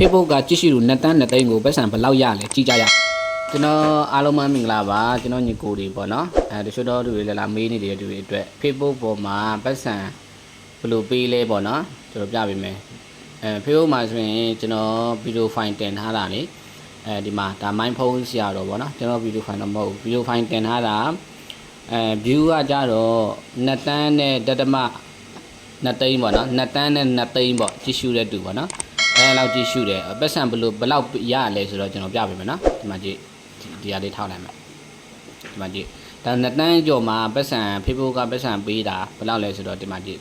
Facebook ကကြည့်ရှုလူနှစ်တန်းနှစ်သိန်းကိုပတ်စံဘယ်လောက်ရလဲကြည့်ကြရအောင်ကျွန်တော်အားလုံးမင်္ဂလာပါကျွန်တော်ညီကိုတွေပေါ့နော်အဲတချို့တော့သူတွေလည်းလာမေးနေတဲ့သူတွေအတွက် Facebook ပေါ်မှာပတ်စံဘယ်လိုပေးလဲပေါ့နော်ကျွန်တော်ပြပေးမယ်အဲ Facebook မှာဆိုရင်ကျွန်တော်ဗီဒီယိုဖိုင်တင်ထားတာလေအဲဒီမှာဒါ mind phone ဆရာတော့ပေါ့နော်ကျွန်တော်ဗီဒီယိုဖိုင်တော့မဟုတ်ဘူးဗီဒီယိုဖိုင်တင်ထားတာအဲ view ကကြတော့နှစ်တန်းနဲ့တတမနှစ်သိန်းပေါ့နော်နှစ်တန်းနဲ့နှစ်သိန်းပေါ့ကြည့်ရှုတဲ့တူပေါ့နော် အဲလောက်ကြည့်ရှုတယ်ပတ်စံဘယ်လိုဘယ်လောက်ရရလဲဆိုတော့ကျွန်တော်ပြပေးမယ်နော်ဒီမှာကြည့်ဒီဟာလေးထောက်လိုက်မယ်ဒီမှာကြည့်ဒါနှစ်တန်းကျော်မှာပတ်စံ Facebook ကပတ်စံပေးတာဘယ်လောက်လဲဆိုတော့ဒီမှာကြည့်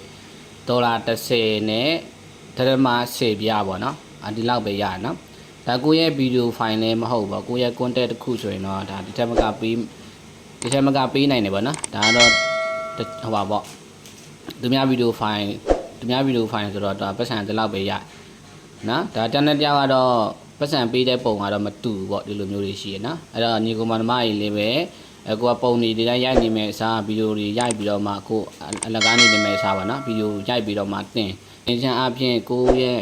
30ဒေါ်လာ30နဲ့ဒရမ10ပြပေါ့နော်အဒီလောက်ပဲရတယ်နော်ဒါကိုယ့်ရဲ့ဗီဒီယိုဖိုင်လည်းမဟုတ်ပါကိုယ့်ရဲ့ content တစ်ခုဆိုရင်တော့ဒါဒီထက်မကပေးဒီထက်မကပေးနိုင်တယ်ပေါ့နော်ဒါကတော့ဟိုပါပေါ့သူများဗီဒီယိုဖိုင်သူများဗီဒီယိုဖိုင်ဆိုတော့ဒါပတ်စံဒီလောက်ပဲရ နော်ဒါတန်တဲ့တရားကတော့ပတ်စံပေးတဲ့ပုံကတော့မတူဘူးပေါ့ဒီလိုမျိုးတွေရှိရနော်အဲ့တော့ညီကောင်မဓမ္မကြီးလေးပဲအကိုကပုံတွေဒီတိုင်းရိုက်နေမယ်အစားဗီဒီယိုတွေရိုက်ပြီးတော့မှကိုအလကားနေနေမယ်အစားပါနော်ဗီဒီယိုရိုက်ပြီးတော့မှတင်အင်ချန်အပြင်ကိုရဲ့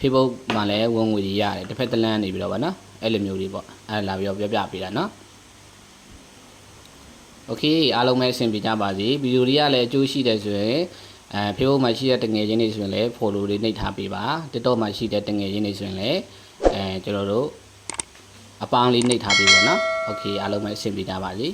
Facebook မှာလည်းဝင်ငွေတွေရတယ်တစ်ဖက်တစ်လမ်းနေပြီးတော့ဗောနော်အဲ့လိုမျိုးတွေပေါ့အဲ့လာပြီးတော့ပြောပြပေးတာနော်โอเคအားလုံးပဲအဆင်ပြေကြပါစေဗီဒီယိုလေးကလည်းအကျိုးရှိတယ်ဆိုရင် အဲ Facebook မှာရှိတဲ့တငယ်ချင်းတွေဆိုရင်လည်း follow တွေနှိပ်ထားပေးပါ TikTok မှာရှိတဲ့တငယ်ချင်းတွေဆိုရင်လည်းအဲကျွန်တော်တို့အပေါင်းလေးနှိပ်ထားပေးပါနော်โอเคအားလုံးပဲအဆင်ပြေကြပါစေ